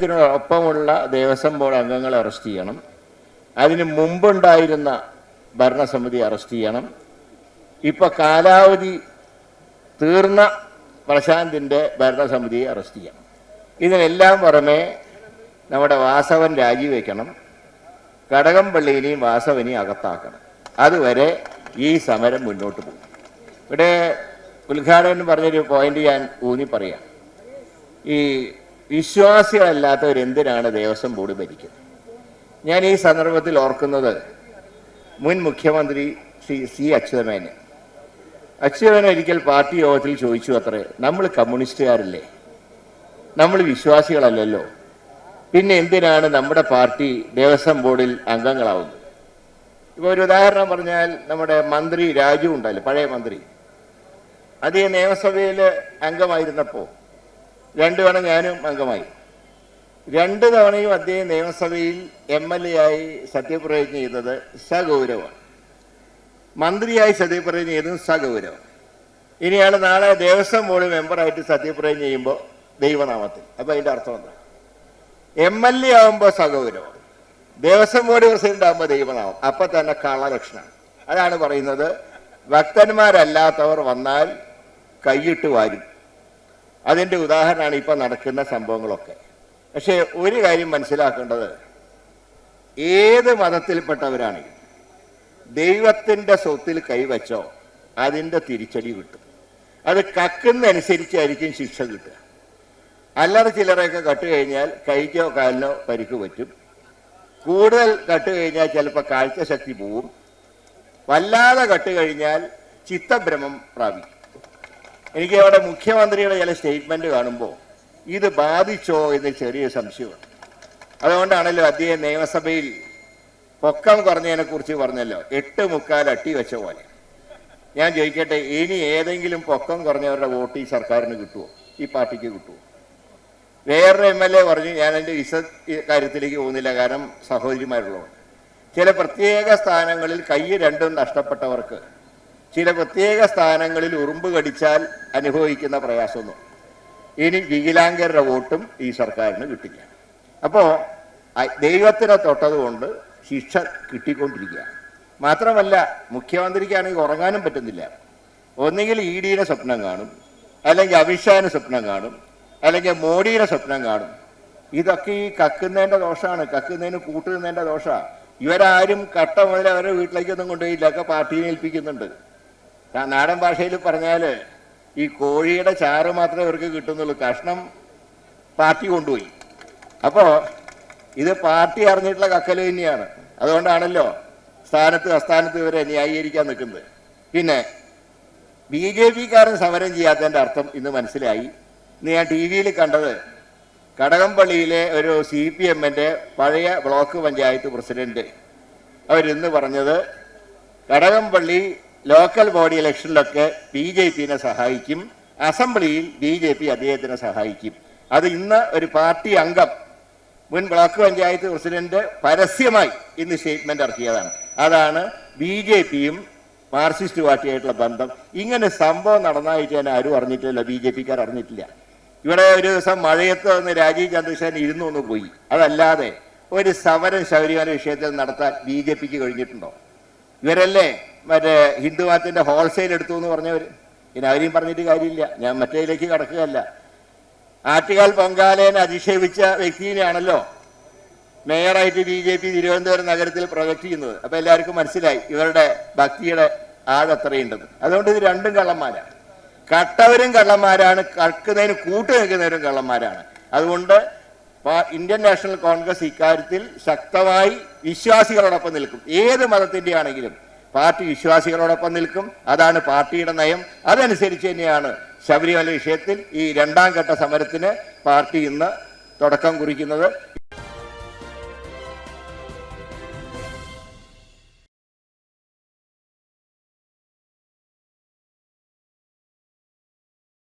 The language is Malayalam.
ഇതിനോടൊപ്പമുള്ള ദേവസ്വം ബോർഡ് അംഗങ്ങളെ അറസ്റ്റ് ചെയ്യണം. അതിന് മുമ്പുണ്ടായിരുന്ന ഭരണസമിതി അറസ്റ്റ് ചെയ്യണം. ഇപ്പൊ കാലാവധി തീർന്ന പ്രശാന്തിന്റെ ഭരണസമിതിയെ അറസ്റ്റ് ചെയ്യണം. ഇതിനെല്ലാം പുറമെ നമ്മുടെ വാസവൻ രാജിവെക്കണം. കടകംപള്ളിയിലെയും വാസവനെയും അകത്താക്കണം. അതുവരെ ഈ സമരം മുന്നോട്ട് പോകും. ഇവിടെ ഉദ്ഘാടനം പറഞ്ഞൊരു പോയിന്റ് ഞാൻ ഊന്നി പറയാം ഈ വിശ്വാസികളല്ലാത്തവർ എന്തിനാണ് ദേവസ്വം ബോർഡ് ഭരിക്കുന്നത്? ഞാൻ ഈ സന്ദർഭത്തിൽ ഓർക്കുന്നത് മുൻ മുഖ്യമന്ത്രി ശ്രീ സി അച്യുതമേനെ അച്യുതമേന ഒരിക്കൽ പാർട്ടി യോഗത്തിൽ ചോദിച്ചു അത്രേ നമ്മൾ കമ്മ്യൂണിസ്റ്റുകാരല്ലേ? നമ്മൾ വിശ്വാസികളല്ലല്ലോ? പിന്നെ എന്തിനാണ് നമ്മുടെ പാർട്ടി ദേവസ്വം ബോർഡിൽ അംഗങ്ങളാവുന്നത്? ഇപ്പോൾ ഒരു ഉദാഹരണം പറഞ്ഞാൽ നമ്മുടെ മന്ത്രി രാജു ഉണ്ടല്ലോ പഴയ മന്ത്രി. അദ്ദേഹം നിയമസഭയിൽ അംഗമായിരുന്നപ്പോൾ രണ്ടു തവണ ഞാനും അംഗമായി. രണ്ട് തവണയും അദ്ദേഹം നിയമസഭയിൽ എം എൽ എ ആയി സത്യപ്രതിജ്ഞ ചെയ്തത് സഗൗരവമാണ്. മന്ത്രിയായി സത്യപ്രതിജ്ഞ ചെയ്തത് സഗൗരവം ഇനിയാണ് നാളെ ദേവസ്വം ബോർഡ് മെമ്പറായിട്ട് സത്യപ്രതിജ്ഞ ചെയ്യുമ്പോൾ ദൈവനാമത്തിൽ. അപ്പം അതിന്റെ അർത്ഥം എന്താ? എം എൽ എ ആവുമ്പോൾ സഗൗരവം. ദേവസ്വം ബോർഡ് പ്രസിഡന്റ് ആകുമ്പോൾ ദൈവനാമം. അപ്പം തന്നെ കള്ളലക്ഷണം അതാണ് പറയുന്നത്. ഭക്തന്മാരല്ലാത്തവർ വന്നാൽ കൈയിട്ട് വാരും. അതിന്റെ ഉദാഹരണമാണ് ഇപ്പോൾ നടക്കുന്ന സംഭവങ്ങളൊക്കെ. പക്ഷേ ഒരു കാര്യം മനസ്സിലാക്കേണ്ടത്. ഏത് മതത്തിൽപ്പെട്ടവരാണെങ്കിലും ദൈവത്തിന്റെ സ്വത്തിൽ കൈവച്ചോ അതിന്റെ തിരിച്ചടി കിട്ടും. അത് കക്കുന്നതനുസരിച്ചായിരിക്കും ശിക്ഷ കിട്ടുക. അല്ലാതെ ചിലരെയൊക്കെ കട്ട് കഴിഞ്ഞാൽ കൈക്കോ കാലിനോ പരിക്ക് പറ്റും. കൂടുതൽ കട്ട് കഴിഞ്ഞാൽ ചിലപ്പോൾ കാഴ്ചശക്തി പോവും. വല്ലാതെ കട്ട് കഴിഞ്ഞാൽ ചിത്തഭ്രമം പ്രാപിക്കും. എനിക്ക് അവിടെ മുഖ്യമന്ത്രിയുടെ ചില സ്റ്റേറ്റ്മെന്റ് കാണുമ്പോൾ ഇത് ബാധിച്ചോ എന്ന് ചെറിയ സംശയമുണ്ട് അതുകൊണ്ടാണല്ലോ അദ്ദേഹം നിയമസഭയിൽ പൊക്കം കുറഞ്ഞതിനെ കുറിച്ച് പറഞ്ഞല്ലോ. എട്ട് മുക്കാൽ അട്ടി വെച്ച പോലെ. ഞാൻ ചോദിക്കട്ടെ ഇനി ഏതെങ്കിലും പൊക്കം കുറഞ്ഞവരുടെ വോട്ട് ഈ സർക്കാരിന് കിട്ടുമോ ഈ പാർട്ടിക്ക് കിട്ടുമോ വേറൊരു എം എൽ എ പറഞ്ഞു ഞാൻ എന്റെ വിസ കാര്യത്തിലേക്ക് പോകുന്നില്ല കാരണം സഹോദരിമാരുള്ളവർ. ചില പ്രത്യേക സ്ഥാനങ്ങളിൽ കൈ രണ്ടും നഷ്ടപ്പെട്ടവർക്ക് ചില പ്രത്യേക സ്ഥാനങ്ങളിൽ ഉറുമ്പ് കടിച്ചാൽ അനുഭവിക്കുന്ന പ്രയാസമൊന്നും ഇനി വികലാംഗരുടെ വോട്ടും ഈ സർക്കാരിന് കിട്ടില്ല. അപ്പോൾ ദൈവത്തിനെ തൊട്ടതുകൊണ്ട് ശിക്ഷ കിട്ടിക്കൊണ്ടിരിക്കുക മാത്രമല്ല മുഖ്യമന്ത്രിക്കാണെങ്കിൽ ഉറങ്ങാനും പറ്റുന്നില്ല. ഒന്നുകിൽ ഇ ഡിയുടെ സ്വപ്നം കാണും അല്ലെങ്കിൽ അമിത്ഷാന് സ്വപ്നം കാണും അല്ലെങ്കിൽ മോഡിയുടെ സ്വപ്നം കാണും. ഇതൊക്കെ ഈ കക്കുന്നതിന്റെ ദോഷമാണ് കക്കുന്നതിന് കൂട്ടുന്നതിന്റെ ദോഷമാണ് ഇവരാരും കട്ട മുതൽ അവരുടെ വീട്ടിലേക്കൊന്നും കൊണ്ടുപോയില്ല. ഒക്കെ പാർട്ടിയെ ഏൽപ്പിക്കുന്നുണ്ട്. നാടൻ ഭാഷയിൽ പറഞ്ഞാൽ ഈ കോഴിയുടെ ചാറ് മാത്രമേ ഇവർക്ക് കിട്ടുന്നുള്ളൂ. കഷ്ണം പാർട്ടി കൊണ്ടുപോയി. അപ്പോൾ ഇത് പാർട്ടി അറിഞ്ഞിട്ടുള്ള കക്കൽ തന്നെയാണ്. അതുകൊണ്ടാണല്ലോ സ്ഥാനത്ത് അസ്ഥാനത്ത് ഇവരെ ന്യായീകരിക്കാൻ നിൽക്കുന്നത്. പിന്നെ ബി ജെ പിക്കാരൻ സമരം ചെയ്യാത്തതിന്റെ അർത്ഥം ഇന്ന് മനസ്സിലായി. ഇന്ന് ഞാൻ ടി വിയിൽ കണ്ടത് കടകംപള്ളിയിലെ ഒരു സി പി എമ്മിന്റെ പഴയ ബ്ലോക്ക് പഞ്ചായത്ത് പ്രസിഡന്റ് അവരിന്ന് പറഞ്ഞത് കടകംപള്ളി ലോക്കൽ ബോഡി ഇലക്ഷനിലൊക്കെ ബി ജെ പിനെ സഹായിക്കും. അസംബ്ലിയിൽ ബി ജെ പി അദ്ദേഹത്തിനെ സഹായിക്കും. അത് ഇന്ന് ഒരു പാർട്ടി അംഗം മുൻ ബ്ലോക്ക് പഞ്ചായത്ത് പ്രസിഡന്റ് പരസ്യമായി ഇന്ന് സ്റ്റേറ്റ്മെന്റ് ഇറക്കിയതാണ്. അതാണ് ബി ജെ പിയും മാർക്സിസ്റ്റ് പാർട്ടിയായിട്ടുള്ള ബന്ധം. ഇങ്ങനെ സംഭവം നടന്നതായിട്ട് ഞാൻ ആരും അറിഞ്ഞിട്ടില്ല ബി ജെ പിക്കാർ അറിഞ്ഞിട്ടില്ല. ഇവിടെ ഒരു ദിവസം മഴയത്ത് വന്ന് രാജീവ് ചന്ദ്രശേഖരൻ ഇരുന്നു ഒന്ന് പോയി. അതല്ലാതെ ഒരു സമരം ശബരിമല വിഷയത്തിൽ നടത്താൻ ബി ജെ പിക്ക് കഴിഞ്ഞിട്ടുണ്ടോ? ഇവരല്ലേ മറ്റേ ഹിന്ദു മതത്തിന്റെ ഹോൾസെയിൽ എടുത്തു എന്ന് പറഞ്ഞവര്. പിന്നെ അവരെയും പറഞ്ഞിട്ട് കാര്യമില്ല. ഞാൻ മറ്റേതിലേക്ക് കടക്കുകയല്ല. ആറ്റുകാൽ പൊങ്കാലേനെ അധിക്ഷേപിച്ച വ്യക്തിയിലാണല്ലോ മേയറായിട്ട് ബി ജെ പി തിരുവനന്തപുരം നഗരത്തിൽ പ്രൊജക്ട് ചെയ്യുന്നത്. അപ്പൊ എല്ലാവർക്കും മനസ്സിലായി ഇവരുടെ ഭക്തിയുടെ ആഴത്രയുണ്ടെന്ന് അതുകൊണ്ട് ഇത് രണ്ടും കള്ളന്മാരാണ്. കട്ടവരും കള്ളന്മാരാണ് കടക്കുന്നതിന് കൂട്ടു നിൽക്കുന്നവരും കള്ളന്മാരാണ്. അതുകൊണ്ട് ഇന്ത്യൻ നാഷണൽ കോൺഗ്രസ് ഇക്കാര്യത്തിൽ ശക്തമായി വിശ്വാസികളോടൊപ്പം നിൽക്കും. ഏത് മതത്തിന്റെ ആണെങ്കിലും പാർട്ടി വിശ്വാസികളോടൊപ്പം നിൽക്കും. അതാണ് പാർട്ടിയുടെ നയം. അതനുസരിച്ച് തന്നെയാണ് ശബരിമല വിഷയത്തിൽ ഈ രണ്ടാം ഘട്ട സമരത്തിന് പാർട്ടി ഇന്ന് തുടക്കം കുറിക്കുന്നത്.